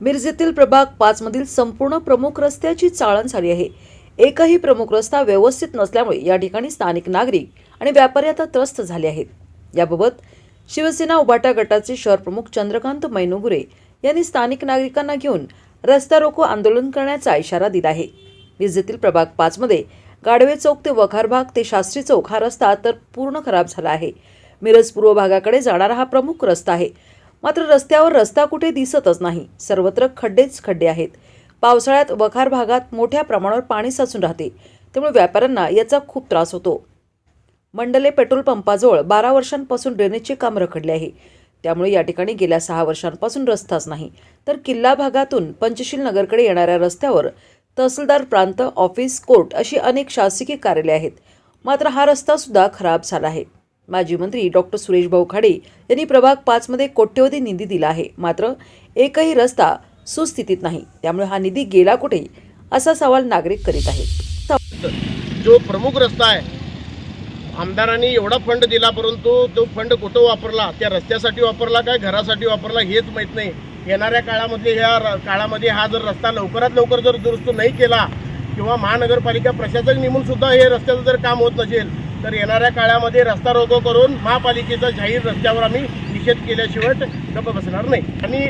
मिरजेतील प्रभाग पाच मधील संपूर्ण प्रमुख रस्त्याची चाळण झाली आहे. एकही प्रमुख रस्ता व्यवस्थित नसल्यामुळे या ठिकाणी स्थानिक नागरिक आणि व्यापारी आता त्रस्त झाले आहेत. याबाबत शिवसेना उभाटा गटाचे शहर प्रमुख चंद्रकांत मैनुगुरे यांनी स्थानिक नागरिकांना घेऊन रस्ता रोको आंदोलन करण्याचा इशारा दिला आहे. मिरजेतील प्रभाग पाचमध्ये गाडवे चौक ते वखार भाग ते शास्त्री चौक हा रस्ता तर पूर्ण खराब झाला आहे. मिरज पूर्व भागाकडे जाणारा हा प्रमुख रस्ता आहे. मात्र रस्त्यावर रस्ता कुठे दिसतच नाही. सर्वत्र खड्डेच खड्डे आहेत. पावसाळ्यात वखार भागात मोठ्या प्रमाणावर पाणी साचून राहते. त्यामुळे व्यापाऱ्यांना याचा खूप त्रास होतो. मंडले पेट्रोल पंपाजवळ बारा वर्षांपासून ड्रेनेजचे काम रखडले आहे. त्यामुळे या ठिकाणी गेल्या सहा वर्षांपासून रस्ताच नाही. तर किल्ला भागातून पंचशील नगरकडे येणाऱ्या रस्त्यावर तहसीलदार प्रांत ऑफिस कोर्ट अशी अनेक शासकीय कार्यालये आहेत. मात्र हा रस्ता सुद्धा खराब झाला आहे. माजी मंत्री डॉक्टर सुरेश भाऊ खाडे यांनी प्रभाग पाचमध्ये कोट्यवधी निधी दिला आहे. मात्र एकही रस्ता सुस्थितीत नाही. त्यामुळे हा निधी गेला कुठे? असा सवाल नागरिक करीत आहेत. जो प्रमुख रस्ता आहे आमदारांनी एवढा फंड दिला परंतु तो फंड कुठं वापरला? त्या रस्त्यासाठी वापरला काय घरासाठी वापरला हेच माहीत नाही. येणाऱ्या काळामध्ये ह्या र- काळामध्ये हा जर रस्ता लवकरात लवकर जर दुरुस्त नाही केला किंवा महानगरपालिका प्रशासक नेमून सुद्धा हे रस्त्याचं जर काम होत नसेल तर येणाऱ्या काळामध्ये रस्ता रोको करून महापालिकेचा जाहीर रस्त्यावर आम्ही निषेध केल्याशिवाय गप्प बसणार नाही. आणि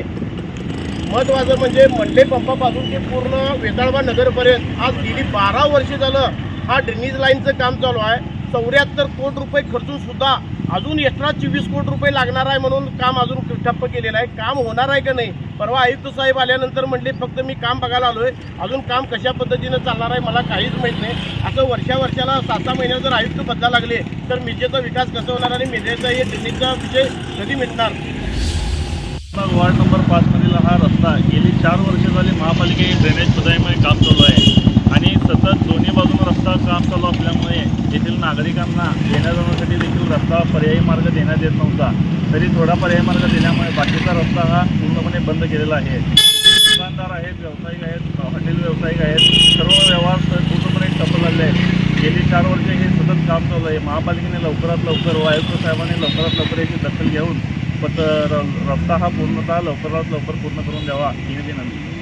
महत्वाचं म्हणजे मंडे पंपापासून ते पूर्ण वेताळबा नगरपर्यंत आज गेली बारा वर्ष झालं हा ड्रेनेज लाईनचं काम चालू आहे. चौऱ्याहत्तर कोटी रुपये खर्चून सुद्धा अजून एक्स्ट्रा चोवीस कोटी रुपये लागणार आहे म्हणून काम अजून ठप्प केलेलं आहे. काम होणार आहे का नाही? परवा आयुक्त साहेब आल्यानंतर म्हणले फक्त मी काम बघायला आलो आहे अजून काम कशा पद्धतीनं चालणार आहे मला काहीच माहीत नाही. असं वर्षा वर्षाला सहा सहा महिन्यात जर आयुक्त बदला लागले तर मिजेचा विकास कसा होणार आणि मिजेचा हे दिल्लीचा विषय कधी मिटणार? वार्ड नंबर पाचमधील हा रस्ता गेली चार वर्ष झाली महापालिके ड्रेनेज सुधारण्यामध्ये काम चालू आहे. सतत दोन्ही बाजून रस्ता काम चालू असल्यामुळे येथील नागरिकांना येण्या जाण्यासाठी देखील रस्ता पर्यायी मार्ग देण्यात येत नव्हता. तरी थोडा पर्यायी मार्ग दिल्यामुळे बाकीचा रस्ता हा पूर्णपणे बंद केलेला आहे. दुकानदार आहेत व्यावसायिक आहेत हॉटेल व्यावसायिक आहेत सर्व व्यवहार पूर्णपणे ठप्प झाले आहेत. गेली चार वर्षे हे सतत काम चालू आहे. महापालिकेने लवकरात लवकर व आयुक्त साहेबांनी लवकरात लवकर याची दखल घेऊन पत र- रस्ता हा पूर्णतः लवकरात लवकर पूर्ण करून द्यावा. ही विनंती